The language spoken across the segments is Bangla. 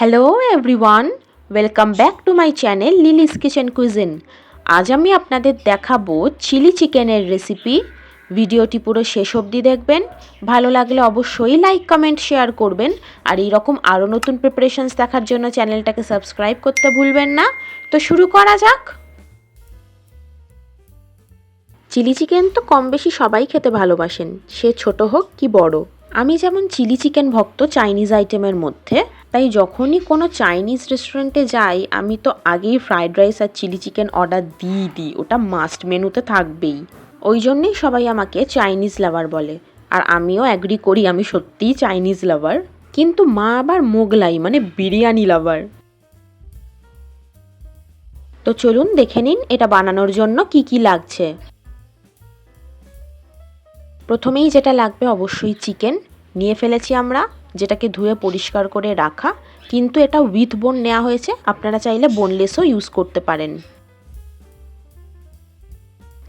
Hello everyone welcome back to my channel Lily's kitchen cuisine আজ আমি আপনাদের দেখাবো চিলি চিকেনের রেসিপি ভিডিওটি পুরো শেষ অবধি দেখবেন। ভালো লাগলে অবশ্যই লাইক কমেন্ট শেয়ার করবেন। আর এইরকম আরও নতুন প্রিপারেশনস দেখার জন্য চ্যানেলটাকে সাবস্ক্রাইব করতে ভুলবেন না। তো শুরু করা যাক। চিলি চিকেন তো কম বেশি সবাই খেতে ভালোবাসেন। সে ছোট হোক কি বড়। আমি যেমন চিলি চিকেন ভক্ত চাইনিজ আইটেমের মধ্যে, তাই যখনই কোনো চাইনিজ রেস্টুরেন্টে যাই, আমি তো আগেই ফ্রাইড রাইস আর চিলি চিকেন অর্ডার দিই দিই। ওটা মাস্ট মেনুতে থাকবেই। ওই জন্যেই সবাই আমাকে চাইনিজ লাভার বলে। আর আমিও অ্যাগ্রি করি, আমি সত্যিই চাইনিজ লাভার। কিন্তু মা আবার মোগলাই মানে বিরিয়ানি লাভার। তো চলুন দেখে নিন, এটা বানানোর জন্য কি কি লাগছে। প্রথমেই যেটা লাগবে অবশ্যই চিকেন। নিয়ে ফেলেছি আমরা, যেটাকে ধুয়ে পরিষ্কার করে রাখা। কিন্তু এটা উইথ বোন নেওয়া হয়েছে, আপনারা চাইলে বোনলেসও ইউজ করতে পারেন।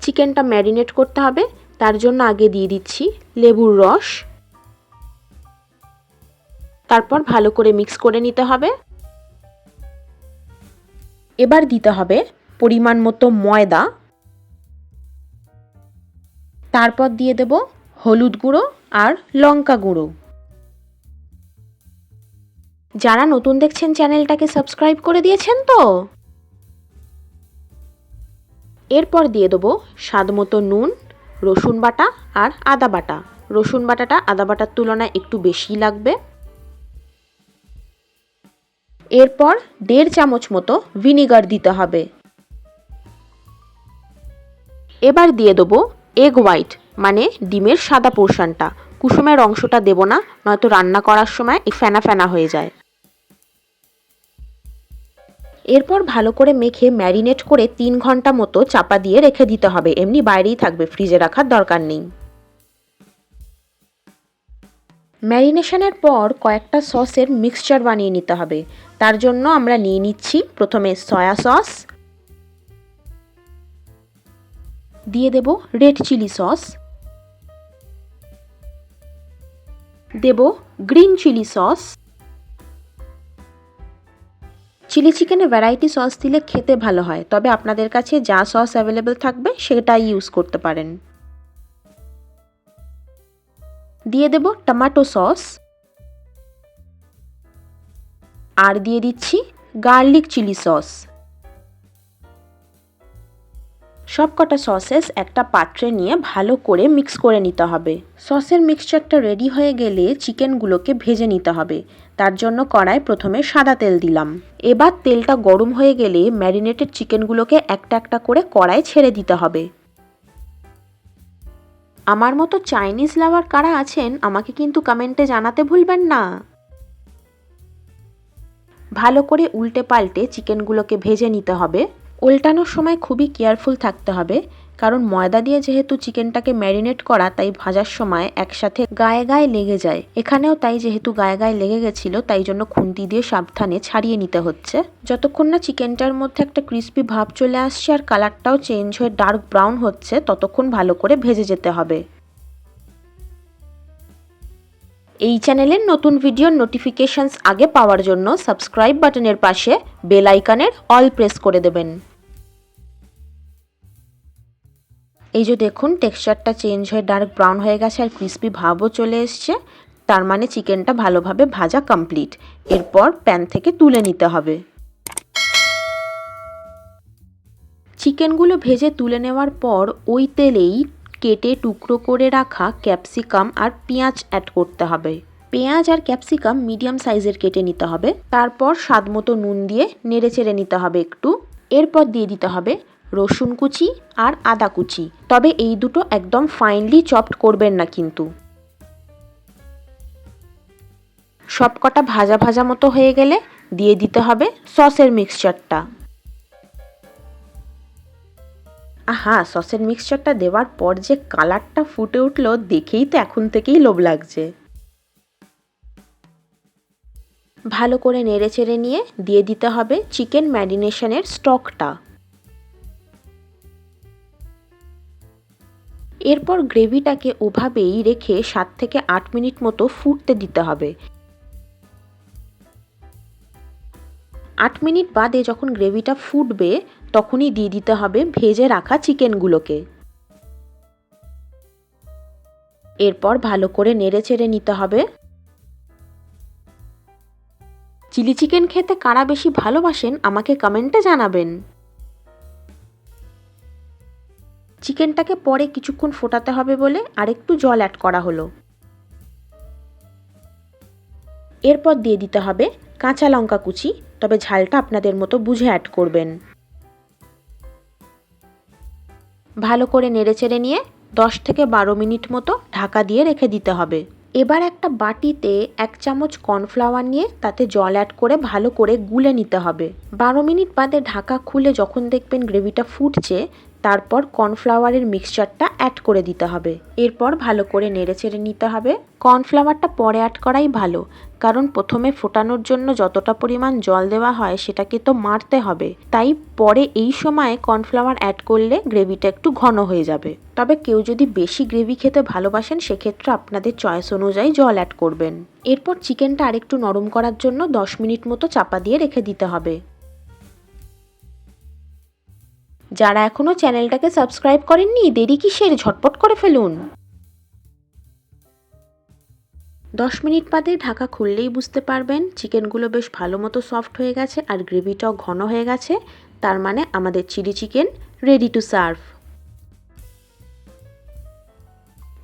চিকেনটা ম্যারিনেট করতে হবে, তার জন্য আগে দিয়ে দিচ্ছি লেবুর রস। তারপর ভালো করে মিক্স করে নিতে হবে। এবার দিতে হবে পরিমাণ মতো ময়দা। তারপর দিয়ে দেব হলুদ গুঁড়ো আর লঙ্কা গুঁড়ো। যারা নতুন দেখছেন চ্যানেলটাকে সাবস্ক্রাইব করে দিয়েছেন তো? এরপর দিয়ে দেবো স্বাদ মতো নুন, রসুন বাটা আর আদা বাটা। রসুন বাটাটা আদা বাটার তুলনায় একটু বেশি লাগবে। এরপর দেড় চামচ মতো ভিনিগার দিতে হবে। এবার দিয়ে দেবো এগ হোয়াইট। মানে ডিমের সাদা পোর্শনটা। কুসুমের অংশটা দেব না, নয়তো রান্না করার সময় ফেনা ফেনা হয়ে যায়। এরপর ভালো করে মেখে ম্যারিনেট করে তিন ঘণ্টা মতো চাপা দিয়ে রেখে দিতে হবে। এমনি বাইরেই থাকবে, ফ্রিজে রাখার দরকার নেই। ম্যারিনেশনের পর কয়েকটা সসের মিক্সচার বানিয়ে নিতে হবে। তার জন্য আমরা নিয়ে নিচ্ছি প্রথমে সয়া সস। দিয়ে দেব রেড চিলি সস। দেব গ্রিন চিলি সস। চিলি চিকেনে ভ্যারাইটি সস দিলে খেতে ভালো হয়, তবে আপনাদের কাছে যা সস অ্যাভেলেবেল থাকবে সেটাই ইউজ করতে পারেন। দিয়ে দেব টমাটো সস। আর দিয়ে দিচ্ছি গার্লিক চিলি সস। সব কটা সসেস একটা পাত্রে নিয়ে ভালো করে মিক্স করে নিতে হবে। সসের মিক্সচারটা রেডি হয়ে গেলে চিকেনগুলোকে ভেজে নিতে হবে। তার জন্য কড়ায় প্রথমে সাদা তেল দিলাম। এবার তেলটা গরম হয়ে গেলে ম্যারিনেটেড চিকেনগুলোকে একটা একটা করে কড়ায় ছেড়ে দিতে হবে। আমার মতো চাইনিজ লাভার কারা আছেন, আমাকে কিন্তু কমেন্টে জানাতে ভুলবেন না। ভালো করে উল্টে পাল্টে চিকেনগুলোকে ভেজে নিতে হবে। উল্টানোর সময় খুবই কেয়ারফুল থাকতে হবে, কারণ ময়দা দিয়ে যেহেতু চিকেনটাকে ম্যারিনেট করা, তাই ভাজার সময় একসাথে গায়ে গায়ে লেগে যায়। এখানেও তাই যেহেতু গায়ে গায়ে লেগে গেছিল, তাই জন্য খুন্তি দিয়ে সাবধানে ছাড়িয়ে নিতে হচ্ছে। যতক্ষণ না চিকেনটার মধ্যে একটা ক্রিস্পি ভাব চলে আসছে আর কালারটাও চেঞ্জ হয়ে ডার্ক ব্রাউন হচ্ছে, ততক্ষণ ভালো করে ভেজে যেতে হবে। এই চ্যানেলের নতুন ভিডিওর নোটিফিকেশনস আগে পাওয়ার জন্য সাবস্ক্রাইব বাটনের পাশে বেল আইকনের অল প্রেস করে দেবেন। এই যে দেখুন টেক্সচারটা চেঞ্জ হয়ে ডার্ক ব্রাউন হয়ে গেছে আর ক্রিস্পি ভাবও চলে এসছে। তার মানে চিকেনটা ভালোভাবে ভাজা কমপ্লিট এরপর প্যান থেকে তুলে নিতে হবে। চিকেনগুলো ভেজে তুলে নেওয়ার পর ওই তেলেই কেটে টুকরো করে রাখা ক্যাপসিকাম আর পেঁয়াজ অ্যাড করতে হবে। পেঁয়াজ আর ক্যাপসিকাম মিডিয়াম সাইজের কেটে নিতে হবে। তারপর স্বাদ মতো নুন দিয়ে নেড়ে চেড়ে নিতে হবে একটু। এরপর দিয়ে দিতে হবে রসুন কুচি আর আদা কুচি। তবে এই দুটো একদম ফাইনলি চপড করবেন না কিন্তু। সব কটা ভাজা ভাজা মতো হয়ে গেলে দিয়ে দিতে হবে সসের মিক্সচারটা হ্যাঁ সসের মিক্সচারটা দেওয়ার পর যে কালারটা ফুটে উঠল দেখেই তো এখন থেকেই লোভ লাগছে। ভালো করে নেড়ে চেড়ে নিয়ে দিয়ে দিতে হবে চিকেন ম্যারিনেশনের স্টকটা এরপর গ্রেভিটাকে ওভাবেই রেখে সাত থেকে আট মিনিট মতো ফুটতে দিতে হবে। আট মিনিট বাদে যখন গ্রেভিটা ফুটবে, তখনই দিয়ে দিতে হবে ভেজে রাখা চিকেনগুলোকে। এরপর ভালো করে নেড়ে চেড়ে নিতে হবে। চিলি চিকেন খেতে কারা বেশি ভালোবাসেন আমাকে কমেন্টে জানাবেন। চিকেনটাকে পরে কিছুক্ষণ ফোটাতে হবে বলে আরেকটু জল অ্যাড করা হলো। এরপর দিয়ে দিতে হবে কাঁচা লঙ্কা কুচি, তবে ঝালটা আপনাদের মতো বুঝে অ্যাড করবেন। ভালো করে নেড়েচেড়ে নিয়ে দশ থেকে বারো মিনিট মতো ঢাকা দিয়ে রেখে দিতে হবে। এবার একটা বাটিতে এক চামচ কর্নফ্লাওয়ার নিয়ে তাতে জল অ্যাড করে ভালো করে গুলে নিতে হবে। বারো মিনিট বাদে ঢাকা খুলে যখন দেখবেন গ্রেভিটা ফুটছে তারপর কর্নফ্লাওয়ারের মিক্সচারটা অ্যাড করে দিতে হবে। এরপর ভালো করে নেড়েচেড়ে নিতে হবে। কর্নফ্লাওয়ারটা পরে অ্যাড করাই ভালো, কারণ প্রথমে ফোটানোর জন্য যতটা পরিমাণ জল দেওয়া হয় সেটাকে তো মারতে হবে। তাই পরে এই সময়ে কর্নফ্লাওয়ার অ্যাড করলে গ্রেভিটা একটু ঘন হয়ে যাবে। তবে কেউ যদি বেশি গ্রেভি খেতে ভালোবাসেন, সেক্ষেত্রে আপনাদের চয়েস অনুযায়ী জল অ্যাড করবেন। এরপর চিকেনটা আরেকটু নরম করার জন্য দশ মিনিট মতো চাপা দিয়ে রেখে দিতে হবে। যারা এখনও চ্যানেলটাকে সাবস্ক্রাইব করেননি, দেরি কিসের? ঝটপট করে ফেলুন। দশ মিনিট বাদে ঢাকা খুললেই বুঝতে পারবেন, চিকেনগুলো বেশ ভালো মতো সফট হয়ে গেছে আর গ্রেভিটাও ঘন হয়ে গেছে। তার মানে আমাদের chilli chicken ready to serve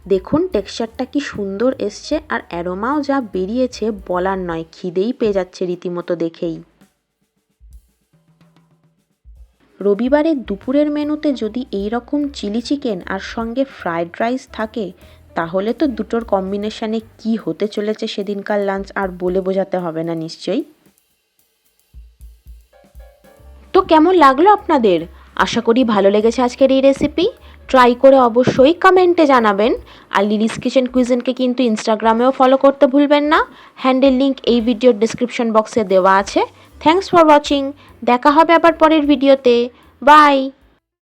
দেখুন, টেক্সচারটা কি সুন্দর এসছে আর অ্যারোমাও যা বেরিয়েছে বলার নয়, খিদেই পেয়ে যাচ্ছে রীতিমতো দেখেই। রবিবারের দুপুরের মেনুতে যদি এই রকম চিলি চিকেন আর সঙ্গে ফ্রায়েড রাইস থাকে, তাহলে তো দুটোর কম্বিনেশানে কি হতে চলেছে সেদিনকার লাঞ্চ আর বলে বোঝাতে হবে না নিশ্চয়ই। তো কেমন লাগল আপনাদের? আশা করি ভালো লেগেছে আজকের এই রেসিপি ট্রাই করে অবশ্যই কমেন্টে জানাবেন। আর লিলিস কিচেন কুইজেনকে কিন্তু ইনস্টাগ্রামেও ফলো করতে ভুলবেন না। হ্যান্ডেল লিঙ্ক এই ভিডিওর ডিসক্রিপশন বক্সে দেওয়া আছে। থ্যাংকস ফর ওয়াচিং দেখা হবে আবার পরের ভিডিওতে বাই